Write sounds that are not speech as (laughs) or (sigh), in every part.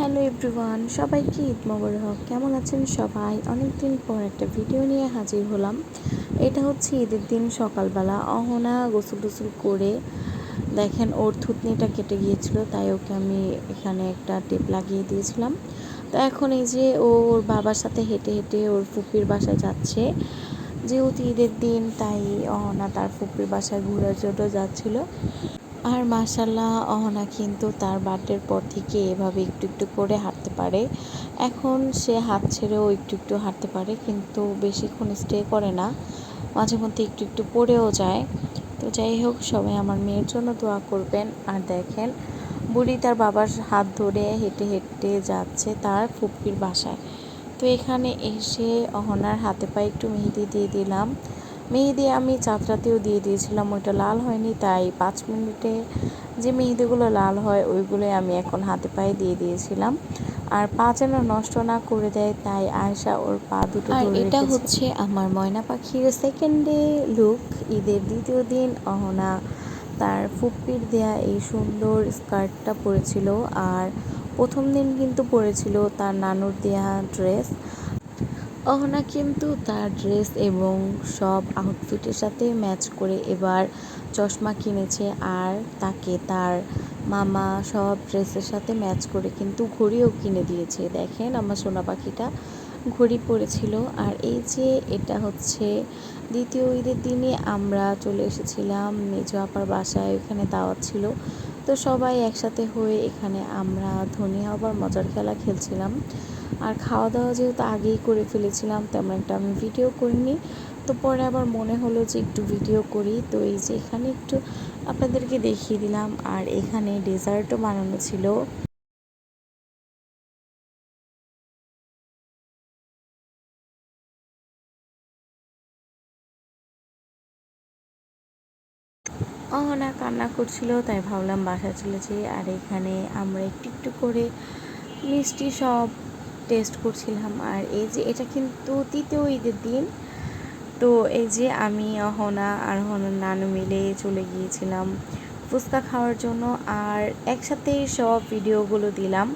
Hello everyone, সবাইকে ঈদ মোবারক। কেমন আছেন সবাই? অনেক দিন পর একটা ভিডিও নিয়ে হাজির হলাম। এটা হচ্ছে ঈদের দিন সকালবেলা। অহনা গোসল টোসল করে দেখেন ওর থুতনিটা কেটে গিয়েছিল, তাই ওকে আমি এখানে একটা টেপ লাগিয়ে দিয়েছিলাম। তো এখন এই যে ও ওর বাবার সাথে হেঁটে হেঁটে ওর ফুপির বাসায় যাচ্ছে। যেহেতু ঈদের দিন, তাই অহনা তার ফুপির বাসায় ঘোরার জন্য যাচ্ছিল। আর মাসাল্লাহ অহনা কিন্তু তার বার্থডের পর থেকে এভাবে একটু একটু করে হাঁটতে পারে। এখন সে হাত ছেড়েও একটু একটু হাঁটতে পারে, কিন্তু বেশিক্ষণ স্টে করে না। মাঝে মধ্যে একটু একটু পড়েও যায়। তো যাই হোক, সবাই আমার মেয়ের জন্য দোয়া করবেন। আর দেখেন, বুড়ি তার বাবার হাত ধরে হেঁটে হেঁটে যাচ্ছে তার ফুপির বাসায়। তো এখানে এসে অহনার হাতে পায়ে একটু মেহেদি দিয়ে দিলাম। মেহেদি আমি চাতরাতেও দিয়ে দিয়েছিলাম ওইটা লাল হয়নি তাই পাঁচ মিনিটে যে মেহেদিগুলো লাল হয় ওইগুলোই আমি এখন হাতে পায়ে দিয়ে দিয়েছিলাম। আর পা যেন নষ্ট না করে দেয় তাই আয়সা ওর পা দুটো আর এটা হচ্ছে আমার ময়না পাখির সেকেন্ড ডে লুক ঈদের দ্বিতীয় দিন অহনা। তার ফুপ্পির দেয়া এই সুন্দর স্কার্টটা পরেছিল আর প্রথম দিন কিন্তু পরেছিল তার নানুর দেয়া ড্রেস অহনা কিন্তু তার ড্রেস এবং সব আউটফিটের সাথে ম্যাচ করে এবার চশমা কিনেছে আর তাকে তার মামা সব ড্রেসের সাথে ম্যাচ করে কিন্তু ঘড়িও কিনে দিয়েছে। দেখেন আমার সোনা পাখিটা ঘড়ি পরেছিল। আর এই যে এটা হচ্ছে দ্বিতীয় ঈদের দিনে আমরা চলে এসেছিলাম। মেজো আপার বাসায় ওখানে দাওয়াত ছিল। তো সবাই একসাথে হয়ে এখানে আমরা ধনী, আবার মজার খেলা খেলছিলাম। আর খাওয়া দাওয়া যেহেতু আগেই করে ফেলেছিলাম, তেমন একটা আমি ভিডিও করিনি। তো পরে আবার মনে হলো যে একটু ভিডিও করি। তো এই যে এখানে একটু আপনাদেরকে দেখিয়ে দিলাম। আর এখানে ডেজার্টও বানানো ছিল। কান্না করছিল, তাই ভাবলাম বাসা চলে যাই। আর এখানে আমরা একটু একটু করে মিষ্টি সব টেস্ট করছিলাম। আর এই যে এটা কিন্তু তৃতীয় ঈদের দিন, তো এই যে আমি, অহনা আর অহনার নানু মিলে চলে গিয়েছিলাম ফুচকা খাওয়ার জন্য। আর একসাথে সব ভিডিওগুলো দিলাম।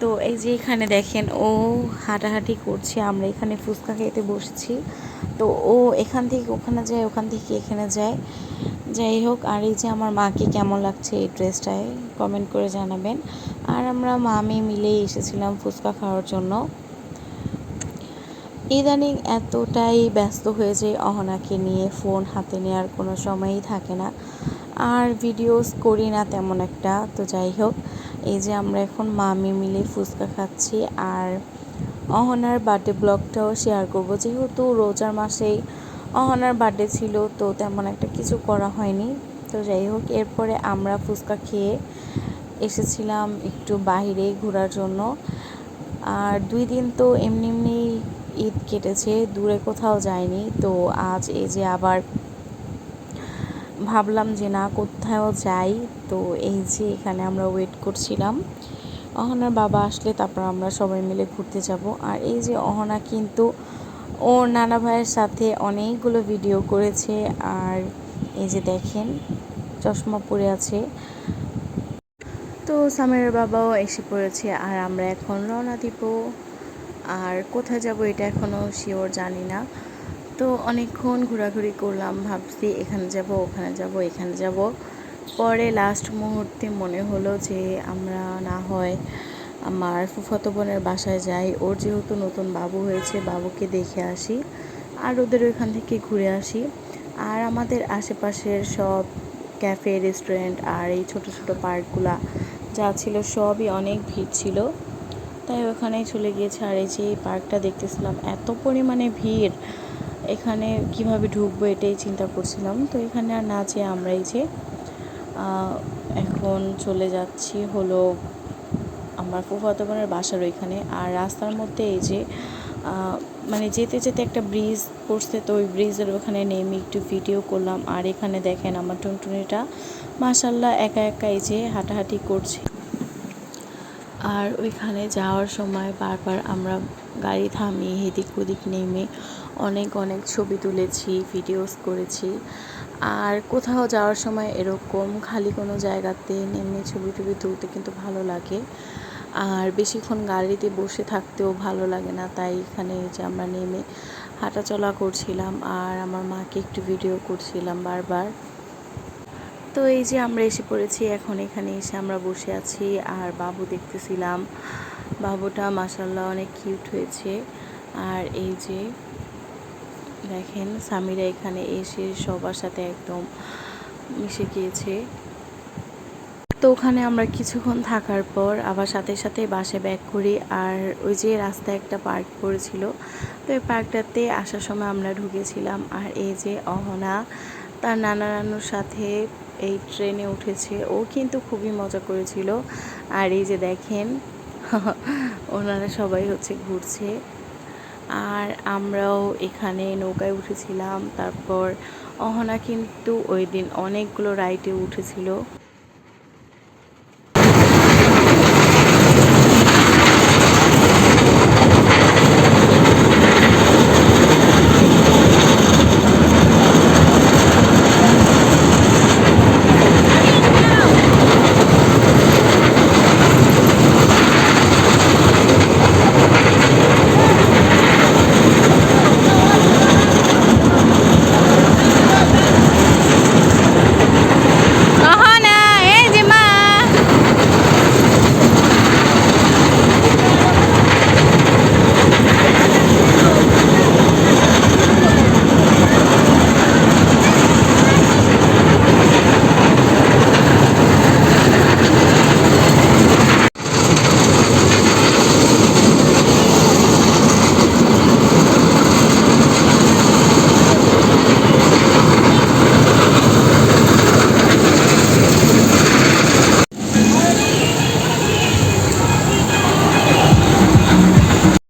তো এই যে এখানে দেখেন, ও হাঁটাহাঁটি করছে। আমরা এখানে ফুচকা খেতে বসেছি। তো ও এখান থেকে, ওখানে যায়, ওখান থেকে এখানে যায়। যাই হোক, আর এই যে আমার মাকে কেমন লাগছে এই ড্রেসটায় কমেন্ট করে জানাবেন। আর আমরা মামি মিলেই এসেছিলাম ফুচকা খাওয়ার জন্য। ইদানিং এতটাই ব্যস্ত হয়ে যায় অহনাকে নিয়ে ফোন হাতে নেওয়ার কোনো সময়ই থাকে না। আর ভিডিওস করি না তেমন একটা, তো যাই হোক। এই যে আমরা এখন মামি মিলে ফুচকা খাচ্ছি, আর অহনার বার্থডে ব্লগটাও শেয়ার করব। যেহেতু রোজার মাসেই অহনার বার্থডে ছিল, তো তেমন একটা কিছু করা হয়নি। তো যাই হোক, এরপরে আমরা ফুচকা খেয়ে এসেছিলাম একটু বাইরে ঘোরার জন্য। আর দুই দিন তো এমনি এমনি ঈদ কেটেছে, দূরে কোথাও যায়নি তো আজ এই যে আবার ভাবলাম যে না কোথাও যাই। তো এই যে এখানে আমরা ওয়েট করছিলাম। অহনার বাবা আসলে তারপর আমরা সবাই মিলে ঘুরতে যাব। আর এই যে অহনা কিন্তু ওর নানা ভাইয়ের সাথে অনেকগুলো ভিডিও করেছে। আর এই যে দেখেন, চশমা পরে আছে। তো সামের বাবাও এসে পড়েছে। আর আমরা এখন রওনা দিব। আর কোথায় যাব এটা এখনও শিওর জানি না। তো অনেকক্ষণ ঘোরাঘুরি করলাম, ভাবছি এখানে যাব, ওখানে যাব, এখানে যাব। পরে লাস্ট মুহূর্তে মনে হলো যে আমরা না হয় আমার ফুফাতো বোনের বাসায় যাই। ওর যেহেতু নতুন বাবু হয়েছে, বাবুকে দেখে আসি আর ওদের ওইখান থেকে ঘুরে আসি। আর আমাদের আশেপাশের সব ক্যাফে রেস্টুরেন্ট আর এই ছোট ছোট পার্কগুলা যা ছিল সবই অনেক ভিড় ছিল। তাই ওখানেই চলে গিয়েছে আর এই যে পার্কটা দেখতেছিলাম, এত পরিমাণে ভিড়। এখানে কীভাবে ঢুকবো এটাই চিন্তা করছিলাম। তো এখানে আর না যেয়ে আমরা এই যে এখন চলে যাচ্ছি হলো আমার ফুফাতো বোনের বাসার ওইখানে। আর রাস্তার মধ্যে এই যে মানে যেতে যেতে একটা ব্রিজ পড়ছে, তো ওই ব্রিজের ওখানে নেমে একটু ভিডিও করলাম। আর এখানে দেখেন আমার টুনটুনিটা মাসাল্লাহ একা একা এই যে হাঁটাহাঁটি করছে। আর ওইখানে যাওয়ার সময় বারবার আমরা গাড়ি থামিয়ে, এদিক ওদিক নেমে অনেক অনেক ছবি তুলেছি ভিডিওস করেছি। আর কোথাও যাওয়ার সময় এরকম খালি কোনো জায়গাতে নেমে ছবি টবি তুলতে কিন্তু ভালো লাগে। আর বেশিক্ষণ গাড়িতে বসে থাকতেও ভালো লাগে না, তাই এখানে যে আমরা নেমে হাঁটাচলা করছিলাম আর আমার মাকে একটু ভিডিও করছিলাম বারবার। তো এই যে আমরা এসে পড়েছি, এখন এখানে এসে আমরা বসে আছি আর বাবু দেখতেছিলাম। বাবুটা মাসাল্লাহ অনেক কিউট হয়েছে। আর এই যে দেখেন স্বামীরা এখানে এসে সবার সাথে একদম মিশে গিয়েছে। তো ওখানে আমরা কিছুক্ষণ থাকার পর আবার সাথে সাথে বাসে ব্যাক করি আর ওই যে রাস্তায় একটা পার্ক পড়েছিল, তো এই পার্কটাতে আসার সময় আমরা ঢুকেছিলাম আর এই যে অহনা, তার নানা নানুর সাথে এই ট্রেনে উঠেছে। ও কিন্তু খুবই মজা করেছিল। আর এই যে দেখেন, (laughs) ওনারা সবাই হচ্ছে ঘুরছে। আর আমরাও এখানে নৌকায় উঠেছিলাম। তারপর অহনা কিন্তু ওই দিন অনেকগুলো রাইডে উঠেছিল।